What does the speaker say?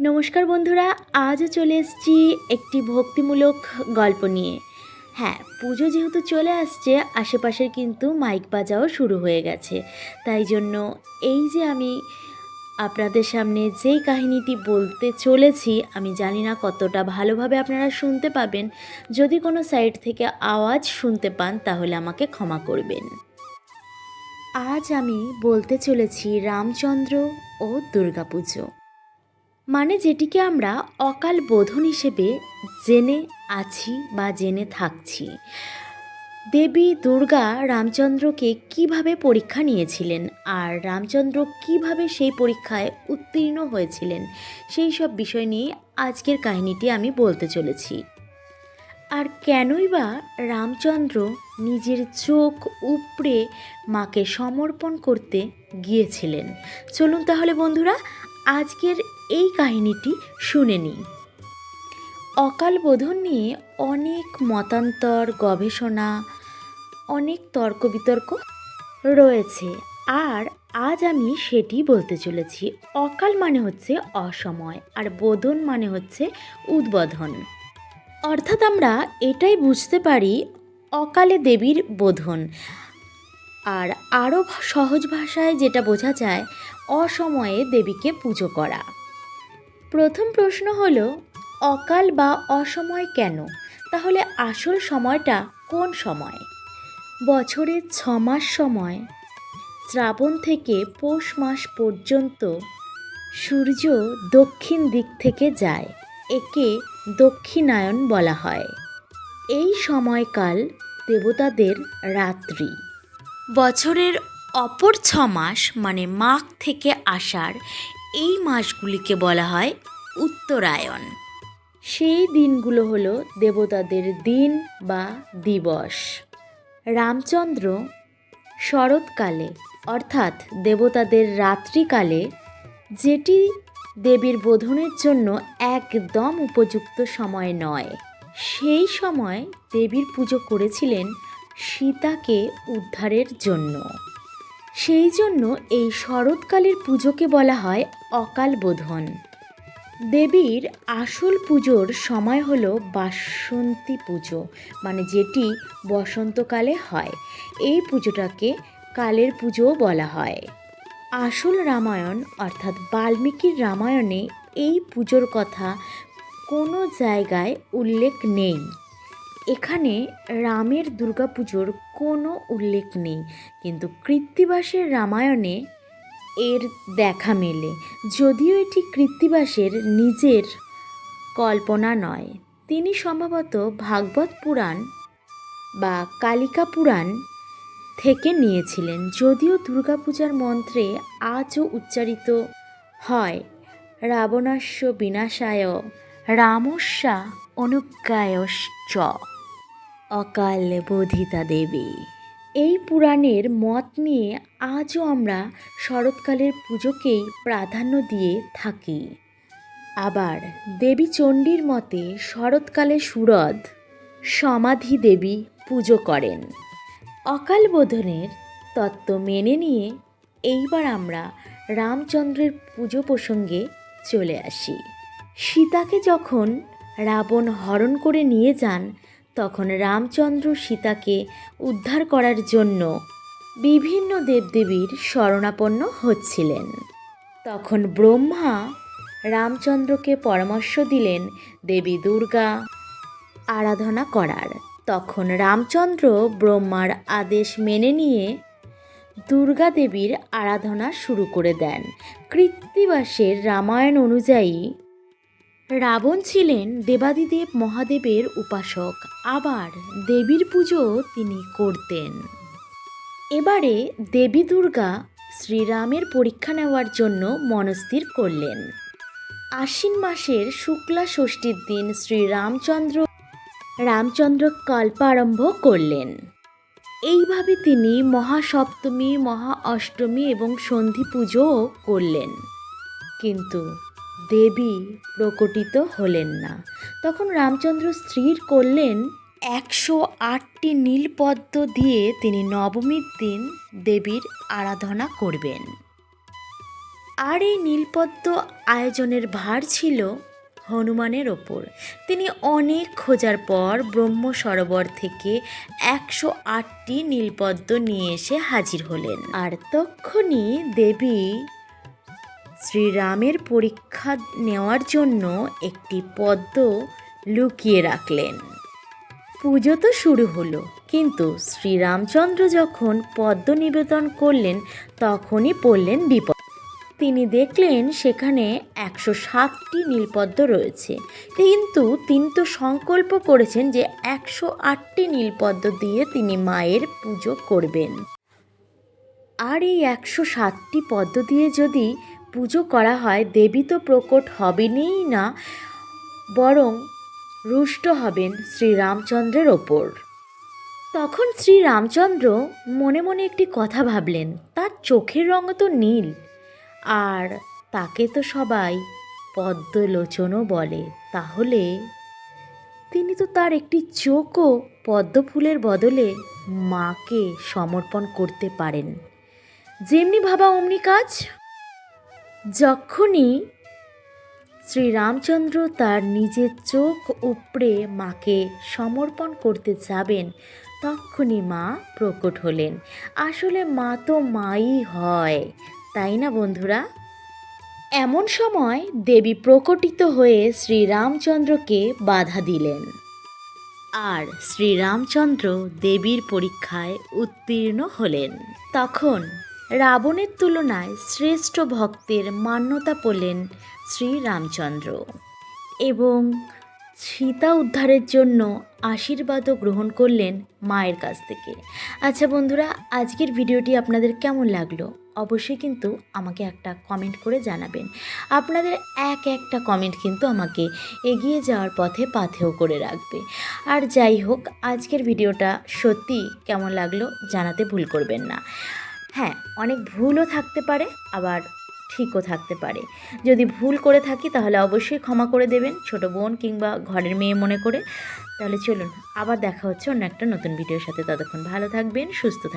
নমস্কার বন্ধুরা আজও চলে এসেছি একটি ভক্তিমূলক গল্প নিয়ে। হ্যাঁ পুজো যেহেতু চলে আসছে, আশেপাশের কিন্তু মাইক বাজাও শুরু হয়ে গেছে। তাই জন্য এই যে আমি আপনাদের সামনে যেই কাহিনীটি বলতে চলেছি, আমি জানি না কতটা ভালোভাবে আপনারা শুনতে পাবেন। যদি কোনো সাইড থেকে আওয়াজ শুনতে পান, তাহলে আমাকে ক্ষমা করবেন। আজ আমি বলতে চলেছি রামচন্দ্র ও দুর্গাপুজো। মানে যেটিকে আমরা অকাল বোধন হিসেবে জেনে আছি বা জেনে থাকছি। দেবী, দুর্গা, রামচন্দ্রকে কীভাবে পরীক্ষা নিয়েছিলেন আর রামচন্দ্র কীভাবে সেই পরীক্ষায় উত্তীর্ণ হয়েছিলেন, সেই সব বিষয় নিয়ে আজকের কাহিনীটি আমি বলতে চলেছি। আর কেনই বা রামচন্দ্র নিজের চোখ উপড়ে মাকে সমর্পণ করতে গিয়েছিলেন? চলুন তাহলে বন্ধুরা, আজকের এই কাহিনীটি শুনে নিই। অকাল বোধন নিয়ে অনেক মতান্তর, গবেষণা, অনেক তর্ক বিতর্ক রয়েছে। আর আজ আমি সেটি বলতে চলেছি। অকাল মানে হচ্ছে অসময় আর বোধন মানে হচ্ছে উদ্বোধন। অর্থাৎ আমরা এটাই বুঝতে পারি অকালে দেবীর বোধন। আর আরও সহজ ভাষায় যেটা বোঝা যায়, অসময়ে দেবীকে পুজো করা। প্রথম প্রশ্ন হলো, অকাল বা অসময় কেন? তাহলে আসল সময়টা কোন সময়? বছরের ছ মাস সময়, শ্রাবণ থেকে পৌষ মাস পর্যন্ত সূর্য দক্ষিণ দিক থেকে যায়, একে দক্ষিণায়ন বলা হয়। এই সময়কাল দেবতাদের রাত্রি। বছরের অপর ছ মাস মানে মাঘ থেকে আষাঢ় এই মাসগুলিকে বলা হয় উত্তরায়ণ। সেই দিনগুলো হলো দেবতাদের দিন বা দিবস। রামচন্দ্র শরৎকালে, অর্থাৎ দেবতাদের রাত্রিকালে, যেটি দেবীর বোধনের জন্য একদম উপযুক্ত সময় নয়, সেই সময় দেবীর পুজো করেছিলেন সীতাকে উদ্ধারের জন্য। সেই জন্য এই শরৎকালের পুজোকে বলা হয় অকাল বোধন। দেবীর আসল পুজোর সময় হলো বাসন্তী পুজো মানে যেটি বসন্তকালে হয়। এই পুজোটাকে কালের পুজোও বলা হয়। আসল রামায়ণ, অর্থাৎ বাল্মীকির রামায়ণে এই পুজোর কথা কোনো জায়গায় উল্লেখ নেই। এখানে রামের দুর্গাপুজোর কোনো উল্লেখ নেই, কিন্তু কৃত্তিবাসের রামায়ণে এর দেখা মেলে। যদিও এটি কৃত্তিবাসের নিজের কল্পনা নয়। তিনি সম্ভবত ভাগবত পুরাণ বা কালিকা পুরাণ থেকে নিয়েছিলেন। যদিও দুর্গাপূজার মন্ত্রে আজও উচ্চারিত হয়, রাবণাস্য বিনাশায় রামস্যা অনুজ্ঞায়শ্চ, অকাল বোধিতা দেবী। এই পুরাণের মত নিয়ে আজও আমরা শরৎকালের পুজোকেই প্রাধান্য দিয়ে থাকি। আবার দেবী চণ্ডীর মতে শরৎকালে সুরদ সমাধি দেবী পুজো করেন। অকাল বোধনের তত্ত্ব মেনে নিয়ে এইবার আমরা রামচন্দ্রের পুজো প্রসঙ্গে চলে আসি। সীতাকে যখন রাবণ হরণ করে নিয়ে যান তখন রামচন্দ্র সীতাকে উদ্ধার করার জন্য বিভিন্ন দেবদেবীর শরণাপন্ন হচ্ছিলেন। তখন ব্রহ্মা রামচন্দ্রকে পরামর্শ দিলেন দেবী দুর্গা আরাধনা করার। তখন রামচন্দ্র ব্রহ্মার আদেশ মেনে নিয়ে দুর্গা দেবীর আরাধনা শুরু করে দেন। কৃত্তিবাসের রামায়ণ অনুযায়ী রাবণ ছিলেন দেবাদিদেব মহাদেবের উপাসক। আবার দেবীর পুজো তিনি করতেন। এবারে দেবী দুর্গা শ্রীরামের পরীক্ষা নেওয়ার জন্য মনস্থির করলেন। আশ্বিন মাসের শুক্লা ষষ্ঠীর দিন শ্রীরামচন্দ্র, রামচন্দ্র কল্প আরম্ভ করলেন। এইভাবে তিনি মহাসপ্তমী মহা অষ্টমী এবং সন্ধি পুজোও করলেন। কিন্তু দেবী প্রকটিত হলেন না। তখন রামচন্দ্র স্থির করলেন একশো আটটি নীলপদ্ম দিয়ে তিনি নবমীর দিন দেবীর আরাধনা করবেন। আর এই নীলপদ্ম আয়োজনের ভার ছিল হনুমানের ওপর। তিনি অনেক খোঁজার পর ব্রহ্ম সরোবর থেকে একশো আটটি নীলপদ্ম নিয়ে এসে হাজির হলেন। আর তক্ষণই দেবী শ্রীরামের পরীক্ষা নেওয়ার জন্য একটি পদ্ম লুকিয়ে রাখলেন। পুজো তো শুরু হলো, কিন্তু শ্রীরামচন্দ্র যখন পদ্ম নিবেদন করলেন, তখনই পড়লেন বিপদ। তিনি দেখলেন সেখানে একশো সাতটি নীলপদ্ম রয়েছে, কিন্তু তিনি তো সংকল্প করেছেন যে একশো আটটি নীলপদ্ম দিয়ে তিনি মায়ের পুজো করবেন। আর এই একশো সাতটি পদ্ম দিয়ে যদি পুজো করা হয়, দেবী তো প্রকট হবেনই না, বরং রুষ্ট হবেন শ্রীরামচন্দ্রের ওপর। তখন শ্রীরামচন্দ্র মনে মনে একটি কথা ভাবলেন, তার চোখের রঙ তো নীল, আর তাকে তো সবাই পদ্মলোচনও বলে, তাহলে তিনি তো তার একটি চোখও পদ্ম ফুলের বদলে মাকে সমর্পণ করতে পারেন। যেমনি ভাবা অমনি কাজ? যখনই শ্রীরামচন্দ্র তার নিজের চোখ উপড়ে মাকে সমর্পণ করতে যাবেন, তখনই মা প্রকট হলেন। আসলে মা তো মাই হয়, তাই না বন্ধুরা? এমন সময় দেবী প্রকটিত হয়ে শ্রীরামচন্দ্রকে বাধা দিলেন। আর শ্রীরামচন্দ্র দেবীর পরীক্ষায় উত্তীর্ণ হলেন। তখন রাবণের তুলনায় শ্রেষ্ঠ ভক্তের মান্যতা পেলেন শ্রীরামচন্দ্র। এবং সীতা উদ্ধারের জন্য আশীর্বাদও গ্রহণ করলেন মায়ের কাছ থেকে। আচ্ছা বন্ধুরা, আজকের ভিডিওটি আপনাদের কেমন লাগল? অবশ্যই কিন্তু আমাকে একটা কমেন্ট করে জানাবেন। আপনাদের এক একটা কমেন্ট কিন্তু আমাকে এগিয়ে যাওয়ার পথে পাথেও করে রাখবে। আর যাই হোক, আজকের ভিডিওটা সত্যি কেমন লাগল জানাতে ভুল করবেন না। হ্যাঁ অনেক ভুলও থাকতে পারে, আবার ঠিকও থাকতে পারে। যদি ভুল করে থাকি, তাহলে অবশ্যই ক্ষমা করে দেবেন ছোট বোন কিংবা ঘরের মেয়ে মনে করে। তাহলে চলুন, আবার দেখা হচ্ছে অন্য একটা নতুন ভিডিওর সাথে। ততক্ষণ ভালো থাকবেন, সুস্থ থাকবেন